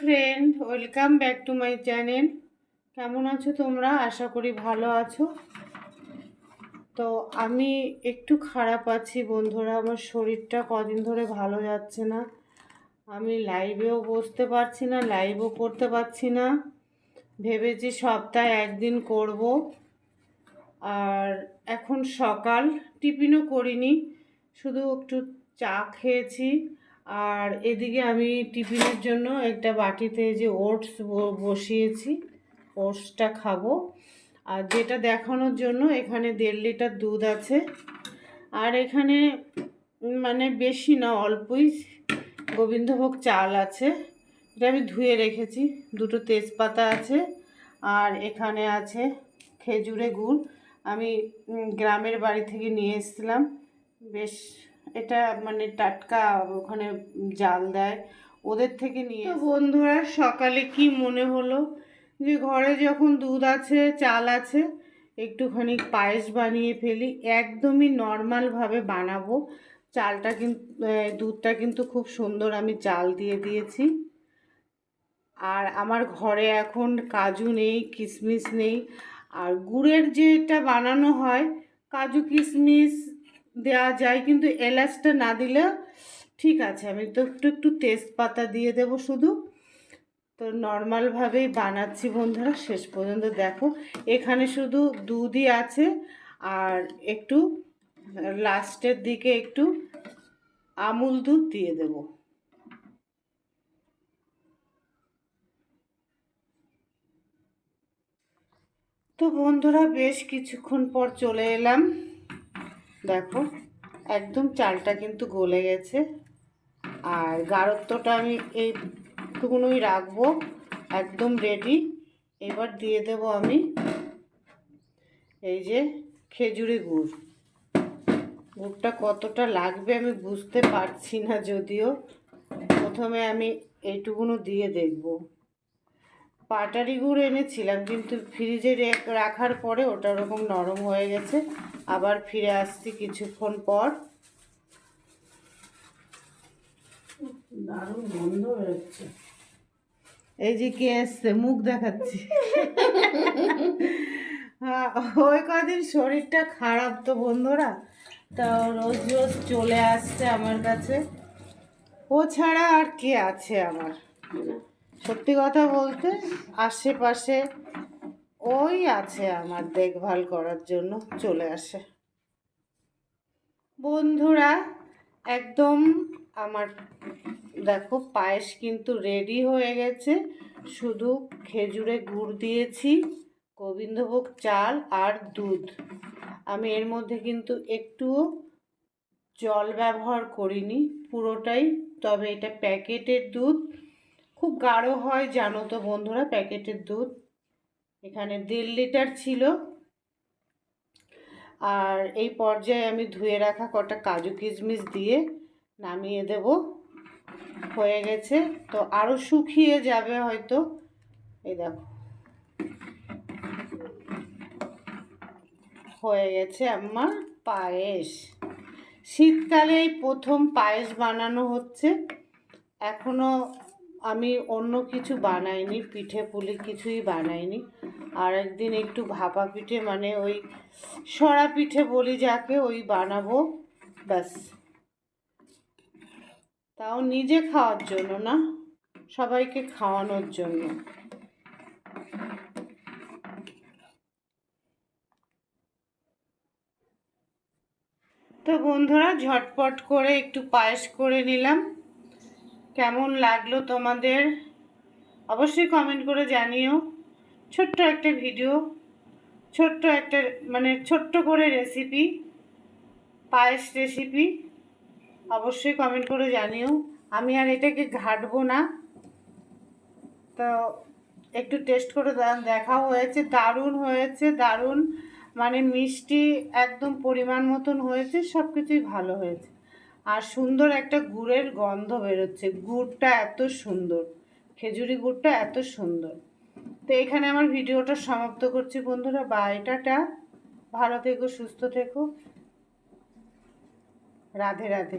Friend welcome back to my channel কেমন আছো তোমরা? আশা করি ভালো আছো। তো আমি একটু খারাপ আছি বন্ধুরা, আমার শরীরটা কদিন ধরে ভালো যাচ্ছে না। আমি লাইভেও বসতে পারছি না লাইভও করতে পারছি না। ভেবেছি সপ্তাহে একদিন করব। আর এখন সকাল, টিফিনও করিনি, শুধু একটু চা খেয়েছি। আর এদিকে আমি টিফিনের জন্য একটা বাটিতে যে ওটস বসিয়েছি, ওটসটা খাব। আর যেটা দেখানোর জন্য এখানে দেড় লিটার দুধ আছে। আর এখানে মানে বেশি না, অল্পই গোবিন্দভোগ চাল আছে। এটা আমি ধুয়ে রেখেছি, দুটো তেজপাতা আছে আর এখানে আছে খেজুরে গুড়। আমি গ্রামের বাড়ি থেকে নিয়ে এসেছিলাম। বেশ এটা মানে টাটকা ওখানে জাল দেয় ওদের থেকে নিয়ে তো বন্ধুরা সকালে কি মনে হলো যে ঘরে যখন দুধ আছে চাল আছে একটুখানি পায়েস বানিয়ে ফেলি একদমই নর্মালভাবে বানাবো। চালটা কিন্তু দুধটা কিন্তু খুব সুন্দর আমি চাল দিয়ে দিয়েছি। আর আমার ঘরে এখন কাজু নেই কিশমিশ নেই। আর গুড়ের যেটা বানানো হয় কাজু কিশমিশ দেওয়া যায়, কিন্তু এলাচটা না দিলে ঠিক আছে, আমি তো একটু একটু তেজপাতা দিয়ে দেবো শুধু। তো নর্মালভাবেই বানাচ্ছি বন্ধুরা, শেষ পর্যন্ত দেখো। এখানে শুধু দুধই আছে, আর একটু লাস্টের দিকে একটু আমুল দুধ দিয়ে দেব। তো বন্ধুরা, বেশ কিছুক্ষণ পর চলে এলাম। দেখো, একদম চালটা কিন্তু গলে গেছে। আর গাঢ়ত্বটা আমি এইটুকুনই রাখব, একদম রেডি এবার দিয়ে দেব আমি এই যে খেজুরি গুড়। গুড়টা কতটা লাগবে আমি বুঝতে পারছি না যদিও। প্রথমে আমি এইটুকুনো দিয়ে দেখব। পাটারি গুড় এনেছিলাম, কিন্তু ফ্রিজে রাখার পরে ওটা ওরকম নরম হয়ে গেছে। আবার ফিরে আসছি কিছুক্ষণ পর। দারুণ গন্ধ বেরোচ্ছে। এই যে কে এসছে? মুখ দেখাচ্ছি। হ্যাঁ ওই কদিন শরীরটা খারাপ তো বন্ধুরা। তা রোজ রোজ চলে আসছে আমার কাছে। ও ছাড়া আর কে আছে আমার? সত্যি কথা বলতে আশেপাশে ওই আছে আমার দেখভাল করার জন্য চলে আসে। বন্ধুরা, একদম আমার দেখো পায়েস কিন্তু রেডি হয়ে গেছে। শুধু খেজুরে গুড় দিয়েছি, গোবিন্দভোগ চাল আর দুধ। আমি এর মধ্যে কিন্তু একটুও জল ব্যবহার করিনি, পুরোটাই। তবে এটা প্যাকেটের দুধ। খুব গাঢ় হয় জানো তো বন্ধুরা, প্যাকেটের দুধ। এখানে দেড় লিটার ছিল। আর এই পর্যায়ে আমি ধুয়ে রাখা কটা কাজু কিশমিশ দিয়ে নামিয়ে দেব। হয়ে গেছে। তো আরও শুকিয়ে যাবে হয়তো। এই দেখো। হয়ে গেছে আমার পায়েস। শীতকালে এই প্রথম পায়েস বানানো হচ্ছে। এখনও আমি অন্য কিছু বানাইনি, পিঠে পুলি কিছুই বানাইনি। আর একদিন একটু ভাপা পিঠে মানে ওই সরা পিঠে বলি যাকে, ওই বানাবো, ব্যাস। তাও নিজে খাওয়ার জন্য না, সবাইকে খাওয়ানোর জন্য। তো বন্ধুরা, ঝটপট করে একটু পায়েস করে নিলাম। কেমন লাগল তোমাদের? অবশ্যই কমেন্ট করে জানিও। ছোট্ট একটা ভিডিও ছোট্ট একটা মানে ছোট্ট করে রেসিপি পায়েস রেসিপি অবশ্যই কমেন্ট করে জানিও। আমি আর এটাকে ঘাটবো না। তো একটু টেস্ট করে দেখা হয়েছে, দারুণ হয়েছে, দারুণ। মানে মিষ্টি একদম পরিমাণ মতন হয়েছে সব কিছুই ভালো হয়েছে। আর সুন্দর একটা গুড়ের গন্ধ বেরোচ্ছে। গুড়টা এত সুন্দর। খেজুরি গুড়টা এত সুন্দর। তো এখানে আমার ভিডিওটা সমাপ্ত করছি বন্ধুরা। বাইটাটা ভালো থেকো, সুস্থ থেকো। রাধে রাধে।